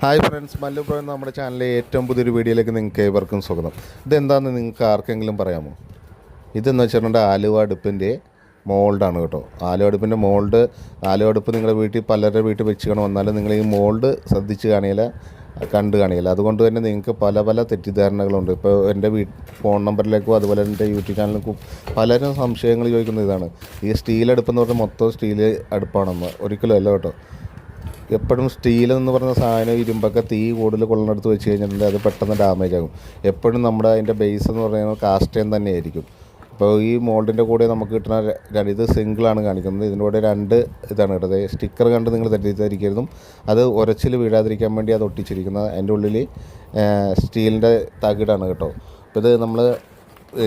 Hi friends Mallu pro നമ്മുടെ ചാനലിലെ ഏറ്റവും പുതിയൊരു വീഡിയോയിലേക്ക് നിങ്ങൾക്ക് ഏവർക്കും സ്വാഗതം. ഇതെന്താണെന്ന് നിങ്ങൾക്ക് ആർക്കെങ്കിലും പറയാമോ? ഇതെന്ന് വെച്ചിട്ടുണ്ടെങ്കിൽ ആലുവ അടുപ്പിന്റെ മോൾഡാണ് കേട്ടോ. ആലുവ അടുപ്പിന്റെ മോൾഡ് ആലുവ അടുപ്പ് നിങ്ങളുടെ വീട്ടിൽ പലരുടെ വീട്ടിൽ വെച്ച് കാണും. നിങ്ങൾ ഈ മോൾഡ് ശ്രദ്ധിച്ച് കാണിയില്ല കണ്ടു കാണിയില്ല അതുകൊണ്ട് തന്നെ നിങ്ങൾക്ക് പല പല തെറ്റിദ്ധാരണകളുണ്ട്. ഇപ്പോൾ എന്റെ വീ ഫോൺ നമ്പറിലേക്കും അതുപോലെ എന്റെ യൂട്യൂബ് ചാനലിലേക്കും പലരും സംശയങ്ങൾ ചോദിക്കുന്ന ഇതാണ്. ഈ സ്റ്റീൽ അടുപ്പെന്ന് പറഞ്ഞാൽ മൊത്തം സ്റ്റീൽ അടുപ്പാണെന്ന്. ഒരിക്കലും അല്ല കേട്ടോ. എപ്പോഴും സ്റ്റീൽ എന്ന് പറഞ്ഞ സാധനം ഇരുമ്പൊക്കെ തീ കൂടുതൽ കൊള്ളണെടുത്ത് വെച്ച് കഴിഞ്ഞിട്ടുണ്ടെങ്കിൽ അത് പെട്ടെന്ന് ഡാമേജ് ആകും. എപ്പോഴും നമ്മുടെ അതിന്റെ ബേസ് എന്ന് പറയുന്നത് കാസ്റ്റേൻ തന്നെയായിരിക്കും. അപ്പോൾ ഈ മോൾഡിന്റെ കൂടെ നമുക്ക് കിട്ടുന്ന ഇത് സിംഗിളാണ് കാണിക്കുന്നത്. ഇതിന്റെ കൂടെ രണ്ട് ഇതാണ് കിട്ടുന്നത് സ്റ്റിക്കർ കണ്ട് നിങ്ങൾ തെറ്റിദ്ധരിക്കരുതും. അത് ഉരച്ചിൽ വീഴാതിരിക്കാൻ വേണ്ടി അത് ഒട്ടിച്ചിരിക്കുന്നത്. അതിന്റെ ഉള്ളിൽ സ്റ്റീലിന്റെ തകിടാണ് കേട്ടോ. അപ്പോൾ ഇത് നമ്മൾ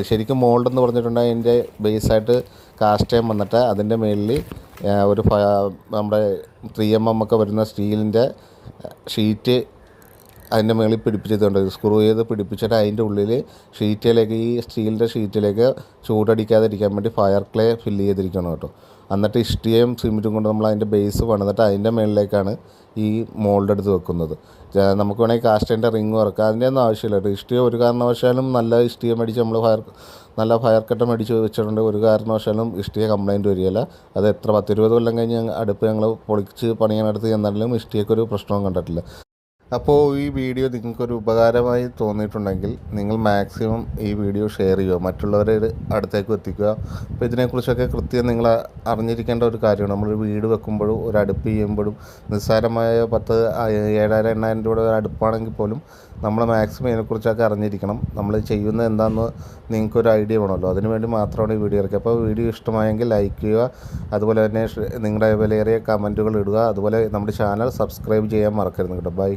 ശരിക്കും മോൾഡ് എന്ന് പറഞ്ഞിട്ടുണ്ടെങ്കിൽ അതിന്റെ ബേസായിട്ട് കാസ്റ്റേം വന്നിട്ട് അതിന്റെ മുകളിൽ ഒരു നമ്മുടെ ത്രീ എം എം ഒക്കെ വരുന്ന സ്റ്റീലിന്റെ ഷീറ്റ് അതിന്റെ മുകളിൽ പിടിപ്പിച്ചിട്ടുണ്ട് സ്ക്രൂ ചെയ്ത് പിടിപ്പിച്ചിട്ട് അതിന്റെ ഉള്ളിൽ ഷീറ്റിലേക്ക് ഈ സ്റ്റീലിന്റെ ഷീറ്റിലേക്ക് ചൂടടിക്കാതിരിക്കാൻ വേണ്ടി ഫയർ ക്ലേ ഫില്ല് ചെയ്തിരിക്കണം കേട്ടോ. എന്നിട്ട് ഇഷ്ടിയും സിമെന്റും കൊണ്ട് നമ്മൾ അതിന്റെ ബേസ് പണിതിട്ട് അതിന്റെ മുകളിലേക്കാണ് ഈ മോൾഡ് എടുത്ത് വെക്കുന്നത്. നമുക്ക് വേണമെങ്കിൽ കാസ്റ്റേന്റെ റിങ് വറക്കുക അതിന്റെ ഒന്നും ആവശ്യമില്ല കേട്ടോ. ഇഷ്ടിക ഒരു കാരണവശാലും നല്ല ഇഷ്ടിക മേടിച്ച് നമ്മൾ ഫയർ നല്ല ഫയർ കട്ട മേടിച്ച് വെച്ചിട്ടുണ്ട്. ഒരു കാരണവശാലും ഇഷ്ടിക കംപ്ലൈന്റ് വരികയില്ല. അത് എത്ര പത്തിരുപത് കൊല്ലം കഴിഞ്ഞ് അടുപ്പ് ഞങ്ങൾ പൊളിച്ച് പണിയാനടുത്ത് ചെന്നാലും ഒരു പ്രശ്നവും കണ്ടിട്ടില്ല. അപ്പോൾ ഈ വീഡിയോ നിങ്ങൾക്കൊരു ഉപകാരമായി തോന്നിയിട്ടുണ്ടെങ്കിൽ നിങ്ങൾ മാക്സിമം ഈ വീഡിയോ ഷെയർ ചെയ്യുക മറ്റുള്ളവരെ അടുത്തേക്ക് എത്തിക്കുക. അപ്പോൾ ഇതിനെക്കുറിച്ചൊക്കെ കൃത്യം നിങ്ങൾ അറിഞ്ഞിരിക്കേണ്ട ഒരു കാര്യമാണ്. നമ്മൾ വീട് വെക്കുമ്പോഴും ഒരു അടുപ്പ് ചെയ്യുമ്പോഴും നിസ്സാരമായ പത്ത് ഏഴായിരം എണ്ണായിരം രൂപയുടെ ഒരു അടുപ്പാണെങ്കിൽ പോലും നമ്മൾ മാക്സിമം ഇതിനെക്കുറിച്ചൊക്കെ അറിഞ്ഞിരിക്കണം. നമ്മൾ ചെയ്യുന്നത് എന്താണെന്ന് നിങ്ങൾക്കൊരു ഐഡിയ വേണമല്ലോ. അതിനുവേണ്ടി മാത്രമാണ് ഈ വീഡിയോ ഇറക്കുക അപ്പോൾ വീഡിയോ ഇഷ്ടമായെങ്കിൽ ലൈക്ക് ചെയ്യുക. അതുപോലെ തന്നെ നിങ്ങളുടെ വിലയേറിയ കമന്റുകൾ ഇടുക. അതുപോലെ നമ്മുടെ ചാനൽ സബ്സ്ക്രൈബ് ചെയ്യാൻ മറക്കരുത് കേട്ടോ. ബൈ.